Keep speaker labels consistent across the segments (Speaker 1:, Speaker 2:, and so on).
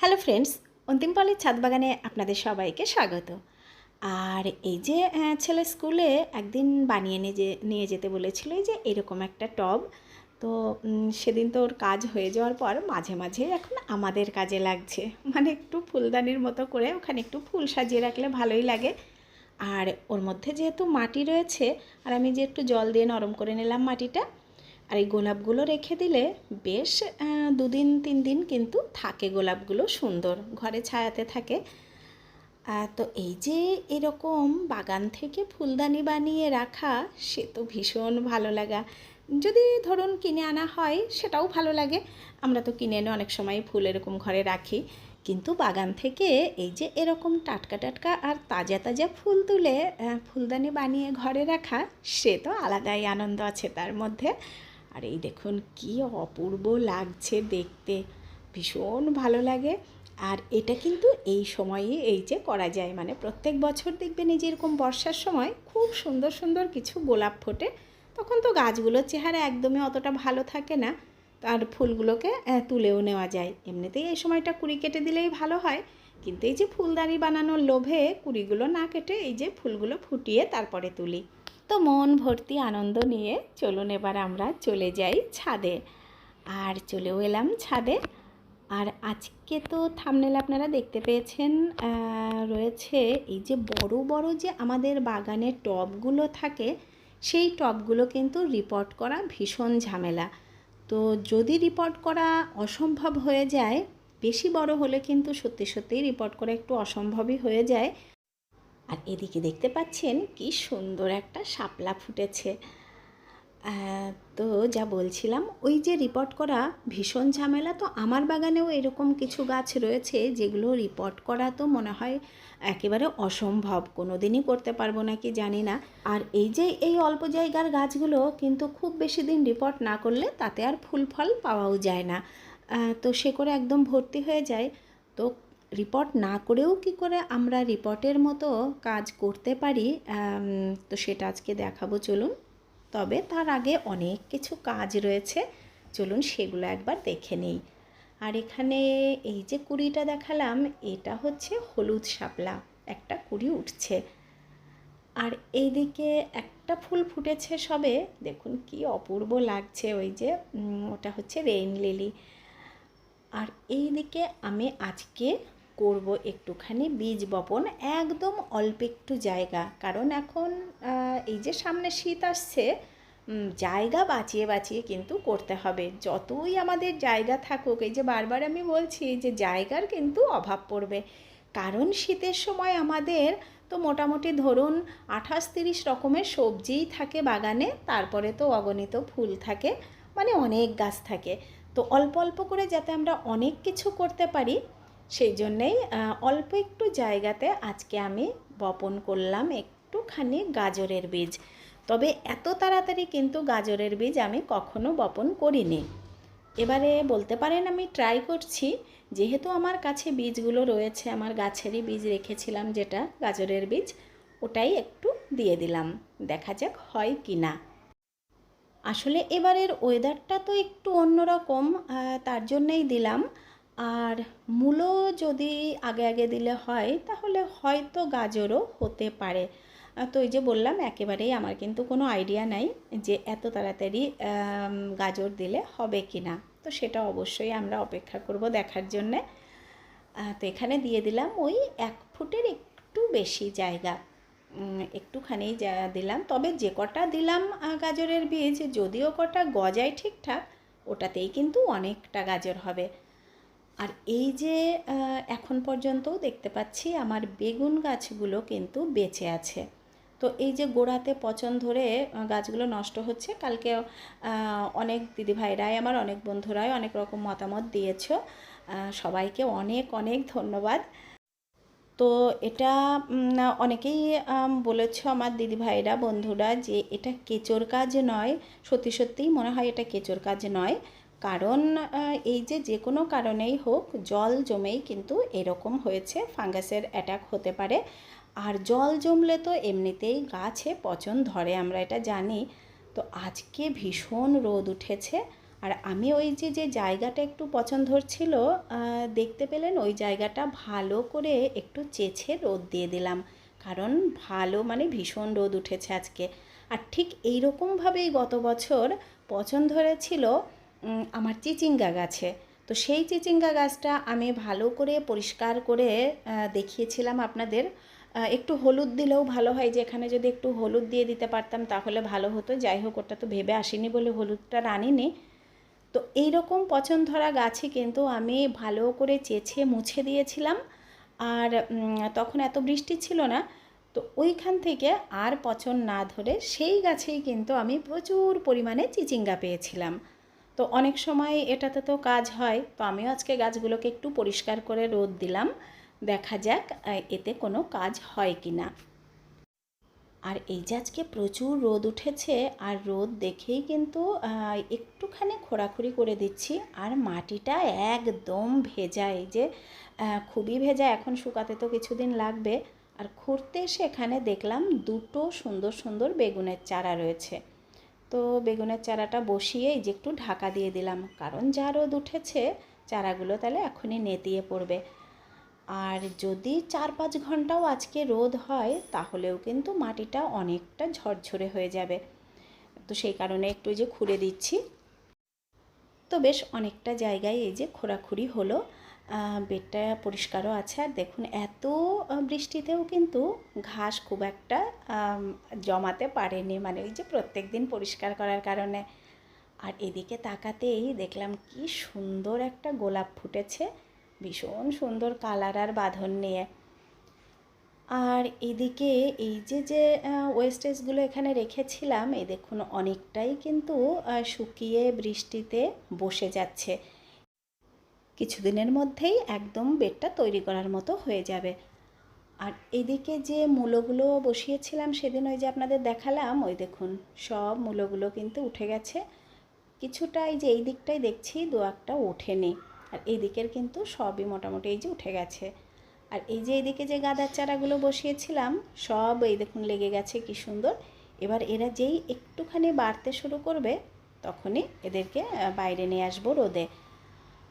Speaker 1: Hello friends অন্তিম পলের ছাদ বাগানে আপনাদের সবাইকে স্বাগত। আর এই যে ছেলে স্কুলে একদিন বানিয়ে নিয়ে নিয়ে যেতে বলেছিল যে এরকম একটা টব। তো সেদিন তো ওর কাজ হয়ে যাওয়ার পর মাঝে মাঝে এখন আমাদের কাজে লাগছে। মানে একটু ফুলদানির মতো করে ওখানে একটু ফুল সাজিয়ে রাখলে ভালোই লাগে। আর ওর মধ্যে যেহেতু মাটি রয়েছে, আর আমি যে একটু জল দিয়ে নরম করে নিলাম মাটিটা আর এই গোলাপগুলো রেখে দিলে বেশ দুদিন, তিন দিন কিন্তু থাকে গোলাপগুলো সুন্দর, ঘরে ছায়াতে থাকে। তো এই যে এরকম বাগান থেকে ফুলদানি বানিয়ে রাখা, সে তো ভীষণ ভালো লাগা। যদি ধরুন কিনে আনা হয়, সেটাও ভালো লাগে। আমরা তো কিনে এনে অনেক সময় ফুল এরকম ঘরে রাখি। কিন্তু বাগান থেকে এই যে এরকম টাটকা টাটকা আর তাজা তাজা ফুল তুলে ফুলদানি বানিয়ে ঘরে রাখা, সে তো আলাদাই আনন্দ আছে তার মধ্যে। আর এই দেখুন কি অপূর্ব লাগছে দেখতে। ভীষণ ভালো লাগে। আর এটা কিন্তু এই সময়ে এই যে করা যায়। মানে প্রত্যেক বছর দেখবেন এই যে এরকম বর্ষার সময় খুব সুন্দর সুন্দর কিছু গোলাপ ফোটে। তখন তো গাছগুলোর চেহারা একদমই অতটা ভালো থাকে না। আর ফুলগুলোকে তুলেও নেওয়া যায়। এমনিতেই এই সময়টা কুড়ি কেটে দিলেই ভালো হয়। কিন্তু এই যে ফুলদানি বানানোর লোভে কুড়িগুলো না কেটে এই যে ফুলগুলো ফুটিয়ে তারপরে তুলি। তো মন ভর্তি আনন্দ নিয়ে চলুন এবার আমরা চলে যাই ছাদে। আর চলেও এলাম ছাদে। আর আজকে তো থামনেল আপনারা দেখতে পেয়েছেন রয়েছে এই যে বড় বড় যে আমাদের বাগানের টবগুলো থাকে, সেই টবগুলো কিন্তু রিপোর্ট করা ভীষণ ঝামেলা। তো যদি রিপোর্ট করা অসম্ভব হয়ে যায়, বেশি বড় হলে কিন্তু সত্যি সত্যিই রিপোর্ট করা একটু অসম্ভবই হয়ে যায়। আর এদিকে দেখতে পাচ্ছেন কি সুন্দর একটা শাপলা ফুটেছে। তো যা বলছিলাম, ওই যে রিপোর্ট করা ভীষণ ঝামেলা, তো আমার বাগানেও এরকম কিছু গাছ রয়েছে যেগুলো রিপোর্ট করা তো মনে হয় একেবারে অসম্ভব কোনো দিনই করতে পারব না কি জানি না। আর এই যে এই অল্প জায়গার গাছগুলো কিন্তু খুব বেশি দিন রিপোর্ট না করলে তাতে আর ফুল ফল পাওয়াও যায় না। তো সে করে একদম ভর্তি হয়ে যায়। তো রিপোর্ট না করেও কি করে আমরা রিপোর্টের মতো কাজ করতে পারি? তো সেটা আজকে দেখাবো, চলুন। তবে তার আগে অনেক কিছু কাজ রয়েছে। চলুন সেগুলো একবার দেখে নেই। আর এখানে এই যে কুড়িটা দেখালাম, এটা হচ্ছে হলুদ শাপলা। একটা কুড়ি উঠছে। আর এইদিকে একটা ফুল ফুটেছে সবে। দেখুন কি অপূর্ব লাগছে ওই যে ওটা হচ্ছে রেইন লিলি আর এই দিকে আমি আজকে করব একটুখানি বীজ বপন, একদম অল্প একটু জায়গা। কারণ এখন এই যে সামনে শীত আসছে জায়গা বাঁচিয়ে বাঁচিয়ে কিন্তু করতে হবে। যতই আমাদের জায়গা থাকুক, এই যে বারবার আমি বলছি যে জায়গার কিন্তু অভাব পড়বে। কারণ শীতের সময় আমাদের তো মোটামুটি ধরুন আঠাশ তিরিশ রকমের সবজিই থাকে বাগানে, তারপরে তো অগণিত ফুল থাকে মানে অনেক গাছ থাকে। তো অল্প অল্প করে যাতে আমরা অনেক কিছু করতে পারি সেই জন্যেই অল্প একটু জায়গাতে আজকে আমি বপন করলাম একটুখানি গাজরের বীজ। তবে এত তাড়াতাড়ি কিন্তু গাজরের বীজ আমি কখনো বপন করিনি। এবারে বলতে পারেন আমি ট্রাই করছি। যেহেতু আমার কাছে বীজগুলো রয়েছে, আমার গাছেরই বীজ রেখেছিলাম যেটা গাজরের বীজ, ওটাই একটু দিয়ে দিলাম। দেখা যাক হয় কি না আসলে এবারের ওয়েদারটা তো একটু অন্যরকম তার জন্যেই দিলাম। আর মূলো যদি আগে আগে দিলে হয়, তাহলে হয়তো গাজরও হতে পারে। তো এই যে বললাম, একেবারেই আমার কিন্তু কোনো আইডিয়া নাই যে এত তাড়াতাড়ি গাজর দিলে হবে কি না তো সেটা অবশ্যই আমরা অপেক্ষা করব দেখার জন্যে। তো এখানে দিয়ে দিলাম ওই এক ফুটের একটু বেশি জায়গা। একটুখানি দিলাম। তবে যে কটা দিলাম গাজরের বীজ, যদিও কটা গজায় ঠিকঠাক, ওটাতেই কিন্তু অনেকটা গাজর হবে। আর এই যে এখন পর্যন্তও দেখতে পাচ্ছি আমার বেগুন গাছগুলো কিন্তু বেঁচে আছে। তো এই যে গোড়াতে পচন ধরে গাছগুলো নষ্ট হচ্ছে, কালকে অনেক দিদিভাইরাই, আমার অনেক বন্ধুরাই অনেক রকম মতামত দিয়েছ। সবাইকে অনেক অনেক ধন্যবাদ। তো এটা অনেকেই বলেছ আমার দিদিভাইরা, বন্ধুরা যে এটা কেচোর কাজ নয়, সত্যি সত্যিই মনে হয় এটা কেচোর কাজ নয়। কারণ এই যে যে কোনো কারণেই হোক জল জমেই কিন্তু এরকম হয়েছে ফাঙ্গাসের অ্যাটাক হতে পারে। আর জল জমলে তো এমনিতেই গাছে পচন ধরে আমরা এটা জানি। তো আজকে ভীষণ রোদ উঠেছে। আর আমি ওই যে যে জায়গাটা একটু পছন্দ আহ, দেখতে পেলেন? ওই জায়গাটা ভালো করে একটু চেছে রোদ দিয়ে দিলাম। কারণ ভালো মানে ভীষণ রোদ উঠেছে আজকে। আর ঠিক এইরকমভাবেই গত বছর পছন্দ ধরেছিল। আমার চিচিঙ্গা গাছে। তো সেই চিচিঙ্গা গাছটা আমি ভালো করে পরিষ্কার করে দেখিয়েছিলাম আপনাদের। একটু হলুদ দিলেও ভালো হয়, যে এখানে যদি একটু হলুদ দিয়ে দিতে পারতাম তাহলে ভালো হতো। যাই হোক, ওটা তো ভেবে আসিনি বলে হলুদটা রানিনি। তো এই রকম পছন্দ ধরা গাছে কিন্তু আমি ভালো করে চেছে মুছে দিয়েছিলাম। আর তখন এত বৃষ্টি ছিল না, তো ওইখান থেকে আর পচন না ধরে সেই গাছেই কিন্তু আমি প্রচুর পরিমাণে চিচিঙ্গা পেয়েছিলাম। তো অনেক সময় এটাতে তো কাজ হয়, তো আমিও আজকে গাছগুলোকে একটু পরিষ্কার করে রোদ দিলাম। দেখা যাক এতে কোনো কাজ হয় কি না আর এই যে আজকে প্রচুর রোদ উঠেছে, আর রোদ দেখেই কিন্তু একটুখানি খোঁড়াখুড়ি করে দিচ্ছি। আর মাটিটা একদম ভেজা, এই যে খুবই ভেজা, এখন শুকাতে তো কিছুদিন লাগবে। আর খুঁড়তে এসে এখানে দেখলাম দুটো সুন্দর সুন্দর বেগুনের চারা রয়েছে। তো বেগুনের চারাটা বসিয়ে এই যে একটু ঢাকা দিয়ে দিলাম। কারণ যা রোদ উঠেছে, চারাগুলো তাহলে এখনই নেতিয়ে পড়বে। আর যদি চার পাঁচ ঘন্টাও আজকে রোদ হয়, তাহলেও কিন্তু মাটিটা অনেকটা ঝরঝরে হয়ে যাবে। তো সেই কারণে একটু যে খুঁড়ে দিচ্ছি। তো বেশ অনেকটা জায়গায় এই যে খোঁড়াখুড়ি হলো। বেডটা পরিষ্কারও আছে। আর দেখুন, এত বৃষ্টিতেও কিন্তু ঘাস খুব একটা জমাতে পারেনি। মানে ওই যে প্রত্যেক দিন পরিষ্কার করার কারণে। আর এদিকে তাকাতেই দেখলাম কি সুন্দর একটা গোলাপ ফুটেছে। ভীষণ সুন্দর কালার আর বাঁধন নিয়ে। আর এদিকে এই যে যে ওয়েস্টেজগুলো এখানে রেখেছিলাম এই দেখুন, অনেকটাই কিন্তু শুকিয়ে বৃষ্টিতে বসে যাচ্ছে। কিছুদিনের মধ্যেই একদম বেডটা তৈরি করার মতো হয়ে যাবে। আর এদিকে যে মূলোগুলো বসিয়েছিলাম সেদিন ওই যে আপনাদের দেখালাম, ওই দেখুন, সব মূলোগুলো কিন্তু উঠে গেছে। কিছুটা এই যে এই দিকটাই দেখছি, দু একটা ওঠেনি। আর এই দিকের কিন্তু সবই মোটামুটি এই যে উঠে গেছে। আর এই যে এইদিকে যে গাঁদার চারাগুলো বসিয়েছিলাম, সব এই দেখুন লেগে গেছে, কি সুন্দর। এবার এরা যেই একটুখানি বাড়তে শুরু করবে, তখনই এদেরকে বাইরে নিয়ে আসব রোদে।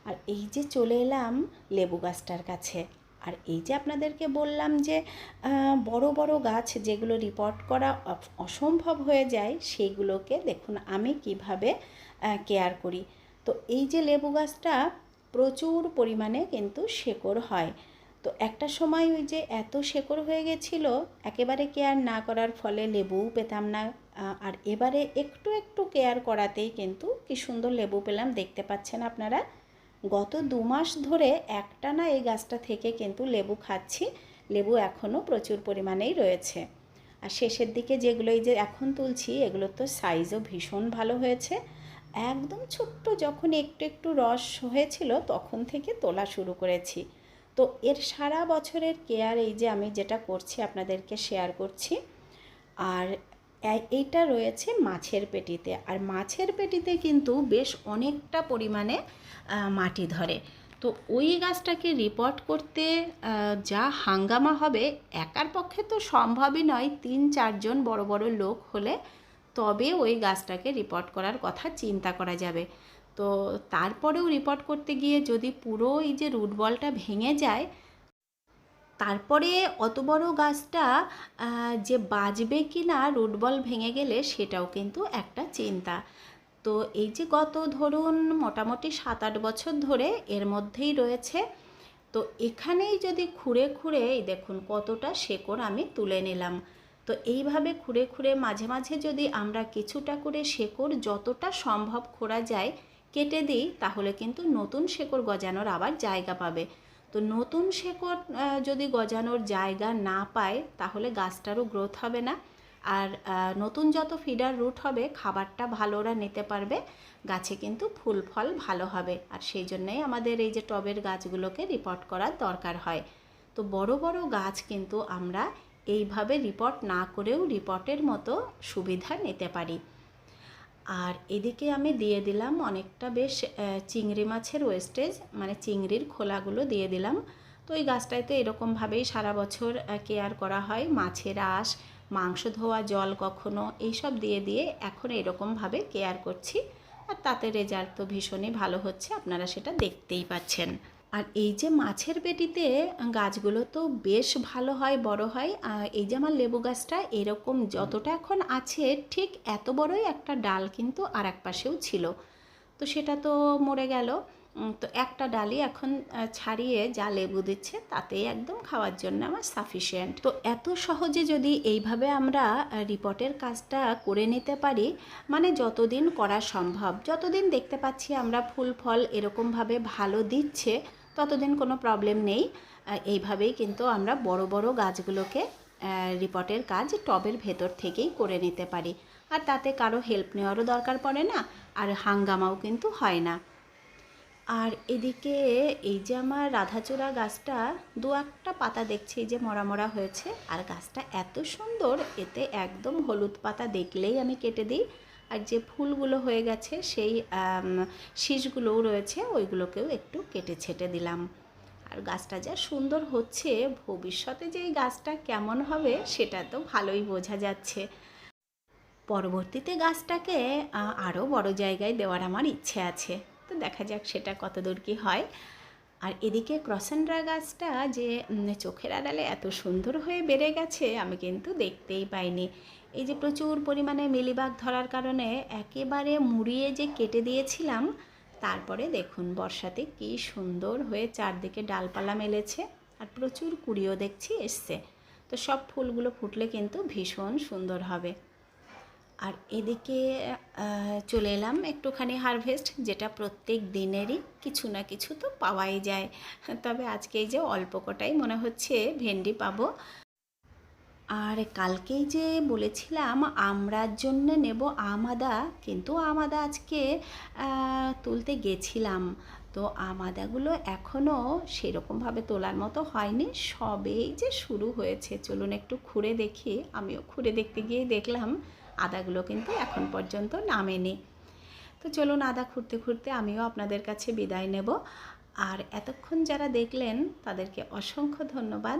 Speaker 1: আর এই যে চলে এলাম লেবু গাছটার কাছে। আর এই যে আপনাদেরকে বললাম যে বড় বড় গাছ যেগুলো রিপোর্ট করা অসম্ভব হয়ে যায়, সেইগুলোকে দেখুন আমি কীভাবে কেয়ার করি। তো এই যে লেবু গাছটা প্রচুর পরিমাণে কিন্তু শেকড় হয়। তো একটা সময় ওই যে এত শেকড় হয়ে গেছিল, একেবারে কেয়ার না করার ফলে লেবুও পেতাম না আর এবারে একটু একটু কেয়ার করাতেই কিন্তু কি সুন্দর লেবু পেলাম, দেখতে পাচ্ছেন আপনারা? গত দু মাস ধরে একটানা এই গাছটা থেকে কিন্তু লেবু খাচ্ছি। লেবু এখনও প্রচুর পরিমাণেই রয়েছে। আর শেষের দিকে যেগুলো এই যে এখন তুলছি, এগুলোর তো সাইজও ভীষণ ভালো হয়েছে। একদম ছোট্ট যখন একটু একটু রস হয়েছিল, তখন থেকে তোলা শুরু করেছি। তো এর সারা বছরের কেয়ার এই যে আমি যেটা করছি, আপনাদেরকে শেয়ার করছি। আর এইটা রয়েছে মাছের পেটিতে। আর মাছের পেটিতে কিন্তু বেশ অনেকটা পরিমাণে মাটি ধরে। তো ওই গাছটাকে রিপোর্ট করতে যা হাঙ্গামা হবে, একার পক্ষে তো সম্ভবই নয়, তিন চারজন বড় বড় লোক হলে তবে ওই গাছটাকে রিপোর্ট করার কথা চিন্তা করা যাবে। তো তারপরেও রিপোর্ট করতে গিয়ে যদি পুরো এই যে রুট বলটা ভেঙে যায় তারপরে অত বড় গাছটা যে বাজবে কি না রুটবল ভেঙে গেলে সেটাও কিন্তু একটা চিন্তা। তো এই যে গত ধরুন মোটামুটি সাত আট বছর ধরে এর মধ্যেই রয়েছে, তো এখানেই যদি খুঁড়ে খুঁড়ে দেখুন কতটা শেকড় আমি তুলে নিলাম। তো এইভাবে খুঁড়ে খুঁড়ে মাঝে মাঝে যদি আমরা কিছুটা করে শেকড় যতটা সম্ভব খোঁড়া যায়, কেটে দিই, তাহলে কিন্তু নতুন শেকড় গজানোর আবার জায়গা পাবে। তো নতুন শেকড় যদি গজানোর জায়গা না পায়, তাহলে গাছটারও গ্রোথ হবে না। আর নতুন যত ফিডার রুট হবে, খাবারটা ভালো ওরা নিতে পারবে। গাছে কিন্তু ফুল ফল ভালো হবে। আর সেই জন্যই আমাদের এই যে টবের গাছগুলোকে রিপোর্ট করার দরকার হয়। তো বড় বড় গাছ কিন্তু আমরা এইভাবে রিপোর্ট না করেও রিপোর্টের মতো সুবিধা নিতে পারি। আর এদিকে আমি দিয়ে দিলাম অনেকটা বেশ চিংড়ি মাছের ওয়েস্টেজ মানে চিংড়ির খোলাগুলো দিয়ে দিলাম। তো ওই গাছটায় তো এরকমভাবেই সারা বছর কেয়ার করা হয়। মাছের আঁশ, মাংস ধোয়া, জল কখনো, এইসব দিয়ে দিয়ে এখন এরকমভাবে কেয়ার করছি। আর তাতে রেজাল্ট তো ভীষণই ভালো হচ্ছে, আপনারা সেটা দেখতেই পাচ্ছেন। আর এই যে মাছের পেটিতে গাছগুলো তো বেশ ভালো হয়, বড় হয় এই যে আমার লেবু গাছটা এরকম যতটা এখন আছে, ঠিক এত বড়ই একটা ডাল কিন্তু আর এক পাশেও ছিল। তো সেটা তো মরে গেল। তো একটা ডালই এখন ছাড়িয়ে যা লেবু দিচ্ছে তাতেই একদম খাওয়ার জন্য আমার সাফিসিয়েন্ট তো এত সহজে যদি এইভাবে আমরা রিপোর্টের কাজটা করে নিতে পারি মানে যতদিন করা সম্ভব, যতদিন দেখতে পাচ্ছি আমরা ফুল ফল এরকমভাবে ভালো দিচ্ছে ততদিন কোনো প্রবলেম নেই। এইভাবেই কিন্তু আমরা বড় বড় গাছগুলোকে রিপোর্টের কাজ টবের ভেতর থেকেই করে নিতে পারি। আর তাতে কারও হেল্প নেওয়ারও দরকার পড়ে না, আর হাঙ্গামাও কিন্তু হয় না। আর এদিকে এই যে আমার রাধাচূড়া গাছটা, দু একটা পাতা দেখছি যে মরা মরা হয়েছে। আর গাছটা এত সুন্দর, এতে একদম হলুদ পাতা দেখলেই আমি কেটে দিই। আর যে ফুলগুলো হয়ে গেছে, সেই শীষগুলোও রয়েছে, ওইগুলোকেও একটু কেটে ছেটে দিলাম। আর গাছটা যা সুন্দর হচ্ছে, ভবিষ্যতে যে এই গাছটা কেমন হবে, সেটা তো ভালোই বোঝা যাচ্ছে। পরবর্তীতে গাছটাকে আরও বড় জায়গায় দেওয়ার আমার ইচ্ছে আছে। তো দেখা যাক সেটা কতদূর কি হয়। আর এদিকে ক্রসেন্ড্রা গাছটা যে চোখের আড়ালে এত সুন্দর হয়ে বেড়ে গেছে, আমি কিন্তু দেখতেই পাইনি। এই যে প্রচুর পরিমাণে মিলিবাগ ধরার কারণে একেবারে মুড়িয়ে যে কেটে দিয়েছিলাম, তারপরে দেখুন বর্ষাতে কি সুন্দর হয়ে চারদিকে ডালপালা মেলেছে আর প্রচুর কুড়িও দেখছি এসছে। তো সব ফুলগুলো ফুটলে কিন্তু ভীষণ সুন্দর হবে। আর এদিকে চলে এলাম একটুখানি হারভেস্ট, যেটা প্রত্যেক দিনেরই কিছু না কিছু তো পাওয়াই যায়। তবে আজকে যে অল্প কটাই মনে হচ্ছে ভেন্ডি পাবো। আর কালকেই যে বলেছিলাম, আমরার জন্য নেব আমাদা, কিন্তু আমাদা আজকে তুলতে গেছিলাম। তো আমাদাগুলো এখনও সেরকমভাবে তোলার মতো হয়নি। সবেই যে শুরু হয়েছে, চলুন একটু খুঁড়ে দেখি। আমিও খুঁড়ে দেখতে গিয়ে দেখলাম, আদাগুলো কিন্তু এখন পর্যন্ত নামেনি। তো চলুন আদা খুঁড়তে খুঁড়তে আমিও আপনাদের কাছে বিদায় নেব। আর এতক্ষণ যারা দেখলেন, তাদেরকে অসংখ্য ধন্যবাদ।